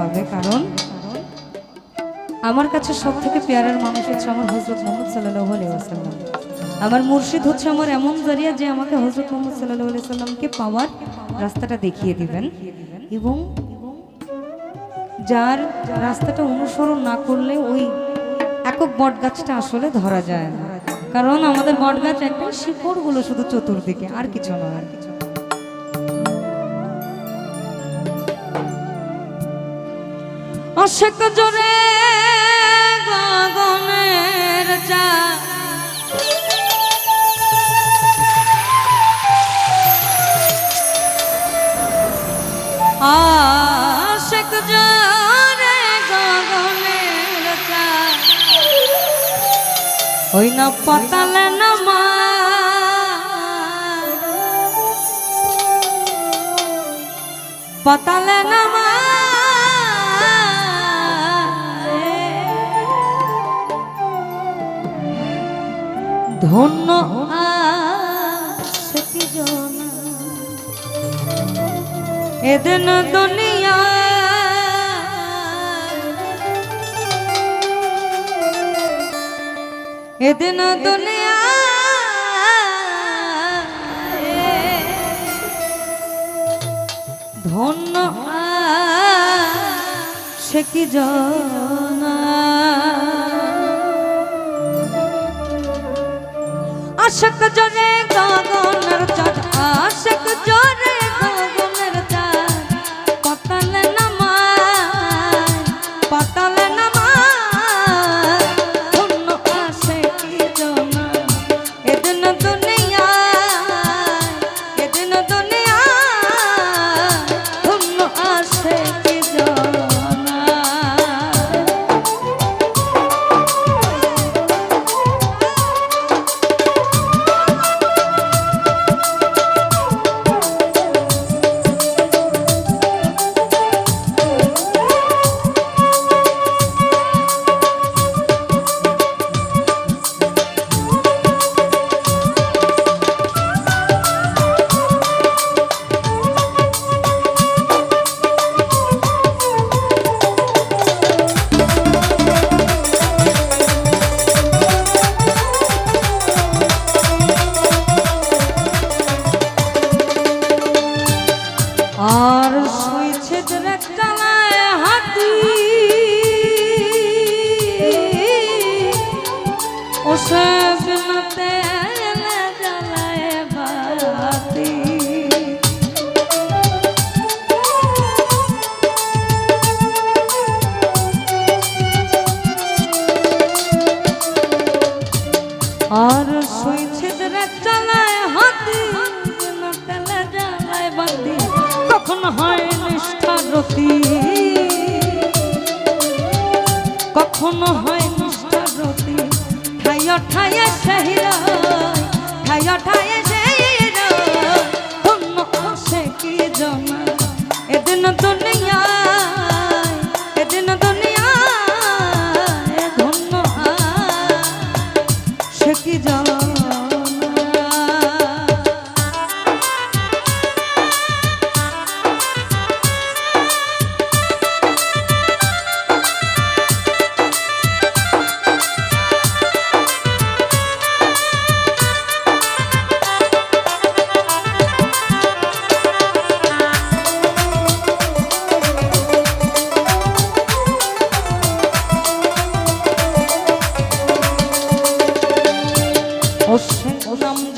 পাবে, কারণ আমার কাছে সব থেকে পেয়ারের মানুষ হচ্ছে আমার হজরত মোহাম্মদ সাল্লাহ আসাল্লাম আমার মুর্শিদ হচ্ছে আমার এমন জরিয়া যে আমাকে হজরত মোহাম্মদ সাল্লাহ সাল্লামকে পাওয়ার রাস্তাটা দেখিয়ে দিবেন এবং যার রাস্তাটা অনুসরণ না করলে ওই একক বট গাছটা আসলে ধরা যায় না। কারণ আমাদের বট গাছ একটাই শিকড়গুলো শুধু চতুর্দিকে, আর কিছু নয়। আর কিছু অশেক জোরে গগনের চা আশেক জোরে গগনের চা ওই না পাতালে না মা পাতালে না মা ধন্য এদিন দুনিয়া এদিন দুনিয়া ধন্য সে কি জনা আশক জনে গগনের চাঁদ আশক জনে আর শুইছে চালায় হাতি বিনতে জ্বালায় বাতি, কখন হয় নিষ্ঠার রতি? কখনো হয় নিষ্ঠার রতি? ঠাইয়া ঠাইয়া শহীদ ঠাইয়া ঠাইয়া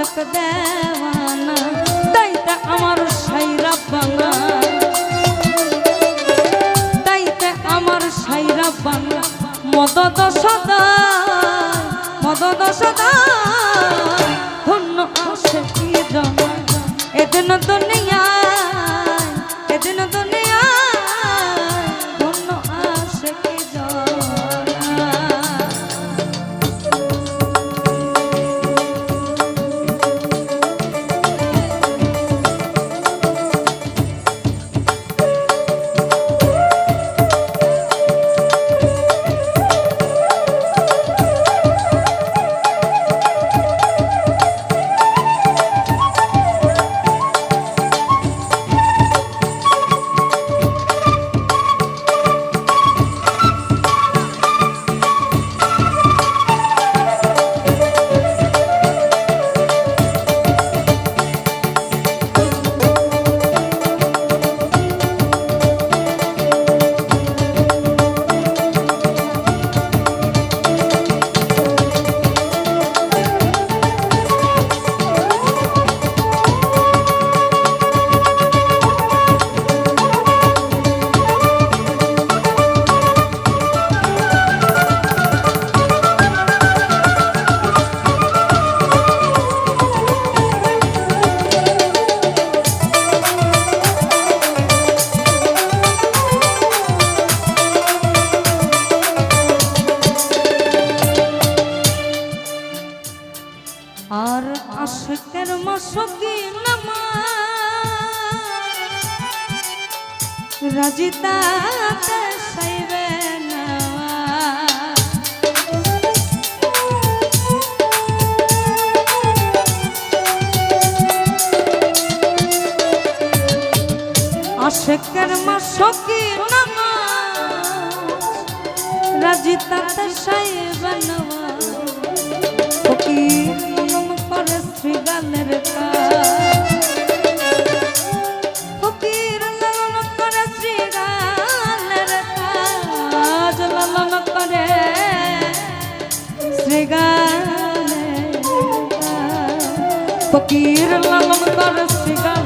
আশক দেওয়ানা তাইতে আমার সাইরা বানা তাইতে আমার সাইরা সদা সদা এদিন দুনিয়ায় এদিন দুনিয়ায় আশকের মাসকি নামা রাজিতা সাইবে আশেকের মাসকি নামা রাজিতা সাইবে কাজ। ফকির লালন করে শ্রীগালের